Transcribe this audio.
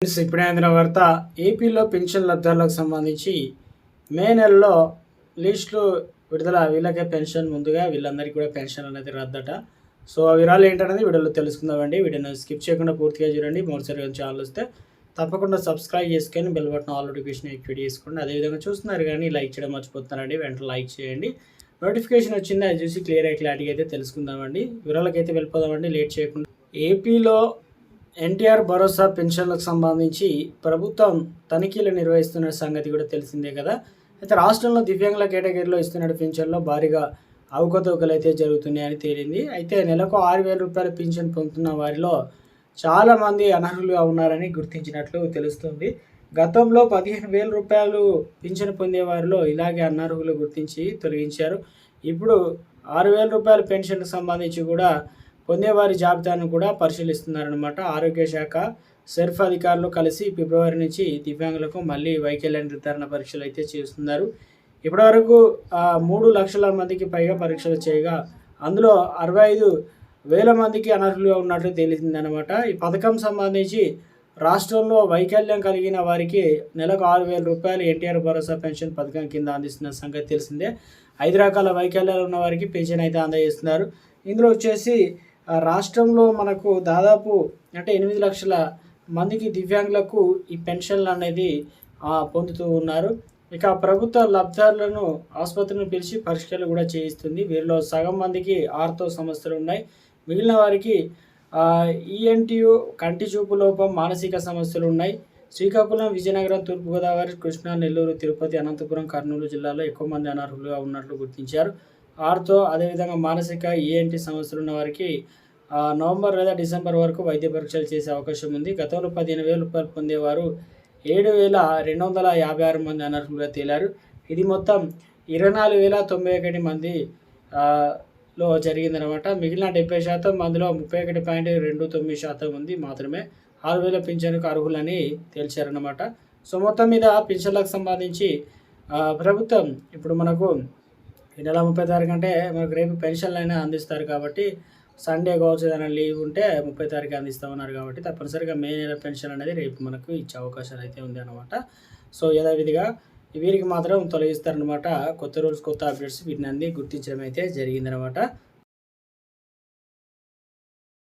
Friends ఇప్పుడే అందిన వార్త ఏపీలో పెన్షన్ లబ్ధాలకు సంబంధించి మే నెలలో లిస్టులు విడుదల వీళ్ళకే పెన్షన్ ముందుగా వీళ్ళందరికీ కూడా పెన్షన్ అనేది రద్దట. సో ఆ వివరాలు ఏంటనేది వీడియోలో తెలుసుకుందామండి. వీడియోని స్కిప్ చేయకుండా పూర్తిగా చూడండి. మరోసారి గురించి ఆలోచిస్తే తప్పకుండా సబ్స్క్రైబ్ చేసుకొని bell button all notification activate చేసుకోండి అదేవిధంగా చూస్తున్నారు కానీ లైక్ చేయడం మర్చిపోతున్నారండి. వెంటనే లైక్ చేయండి. నోటిఫికేషన్ వచ్చింది అది చూసి క్లియర్ అయ్యి క్లారిటీగా అయితే తెలుసుకుందామండి. వివరాలకైతే అయితే వెళ్ళిపోదామండి. లేట్ చేయకుండా ఏపీలో ఎన్టీఆర్ భరోసా పెన్షన్లకు సంబంధించి ప్రభుత్వం తనిఖీలు నిర్వహిస్తున్న సంగతి కూడా తెలిసిందే కదా. అయితే రాష్ట్రంలో దివ్యాంగుల కేటగిరీలో ఇస్తున్న పెన్షన్లో భారీగా అవకతవకలు అయితే జరుగుతున్నాయని తేలింది. అయితే నెలకు ఆరు వేల రూపాయల పెన్షన్ పొందుతున్న వారిలో చాలామంది అనర్హులుగా ఉన్నారని గుర్తించినట్లు తెలుస్తుంది. గతంలో పదిహేను వేల రూపాయలు పింఛన్ పొందే వారిలో ఇలాగే అనర్హులు గుర్తించి తొలగించారు. ఇప్పుడు ఆరు వేల రూపాయల పెన్షన్కు సంబంధించి కూడా పొందేవారి జాబితాను కూడా పరిశీలిస్తున్నారనమాట ఆరోగ్య శాఖ సెర్ఫ్ అధికారులు కలిసి ఫిబ్రవరి నుంచి దివ్యాంగులకు మళ్ళీ వైకల్య నిర్ధారణ పరీక్షలు అయితే చేస్తున్నారు. ఇప్పటివరకు మూడు లక్షల మందికి పైగా పరీక్షలు చేయగా అందులో అరవై ఐదు వేల మందికి అనర్హులుగా ఉన్నట్లు తేలిందనమాట ఈ పథకం సంబంధించి రాష్ట్రంలో వైకల్యం కలిగిన వారికి నెలకు ఆరు వేల రూపాయలు ఎన్టీఆర్ భరోసా పెన్షన్ పథకం కింద అందిస్తున్న సంగతి తెలిసిందే. ఐదు రకాల వైకల్యాలు ఉన్న వారికి పెన్షన్ అయితే అందజేస్తున్నారు. ఇందులో వచ్చేసి రాష్ట్రంలో మనకు దాదాపు అంటే ఎనిమిది లక్షల మందికి దివ్యాంగులకు ఈ పెన్షన్లు అనేది పొందుతూ ఉన్నారు. ఇక ప్రభుత్వ లబ్ధారులను ఆసుపత్రిని పిలిచి పరీక్షలు కూడా చేయిస్తుంది. వీరిలో సగం మందికి ఆర్తో సమస్యలు ఉన్నాయి. మిగిలిన వారికి ఈఎన్టీయు కంటి చూపు లోపం మానసిక సమస్యలు ఉన్నాయి. శ్రీకాకుళం విజయనగరం తూర్పుగోదావరి కృష్ణా నెల్లూరు తిరుపతి అనంతపురం కర్నూలు జిల్లాలో ఎక్కువ మంది అనర్హులుగా ఉన్నట్లు గుర్తించారు. ఆర్తో అదేవిధంగా మానసిక ఈఎన్టీ సమస్యలు ఉన్న వారికి నవంబర్ లేదా డిసెంబర్ వరకు వైద్య పరీక్షలు చేసే అవకాశం ఉంది. గతంలో పదిహేను వేలు రూపాయలు పొందేవారు ఏడు వేల రెండు వందల యాభై ఆరు మంది అనర్హులుగా తేలారు. ఇది మొత్తం ఇరవై నాలుగు వేల తొంభై ఒకటి మంది లో జరిగిందనమాట మిగిలిన డెబ్బై శాతం మందిలో ముప్పై ఒకటి పాయింట్ రెండు తొమ్మిది శాతం ఉంది మాత్రమే. ఆరు వేల పింఛన్కు అర్హులని తేల్చారనమాట సో మొత్తం మీద పింఛన్లకు సంబంధించి ప్రభుత్వం ఇప్పుడు మనకు ఈ నెల ముప్పై తారీఖు అంటే మనకు రేపు పెన్షన్లు అయినా అందిస్తారు కాబట్టి సండే కావచ్చు ఏదైనా లీవ్ ఉంటే ముప్పై తారీఖు అందిస్తామన్నారు కాబట్టి తప్పనిసరిగా మే నెల పెన్షన్ అనేది రేపు మనకు ఇచ్చే అవకాశాలు అయితే ఉంది అనమాట సో యథావిధిగా వీరికి మాత్రం తొలగిస్తారనమాట కొత్త రూల్స్ కొత్త అప్డేట్స్ వీటిని అన్ని గుర్తించడం అయితే జరిగిందనమాట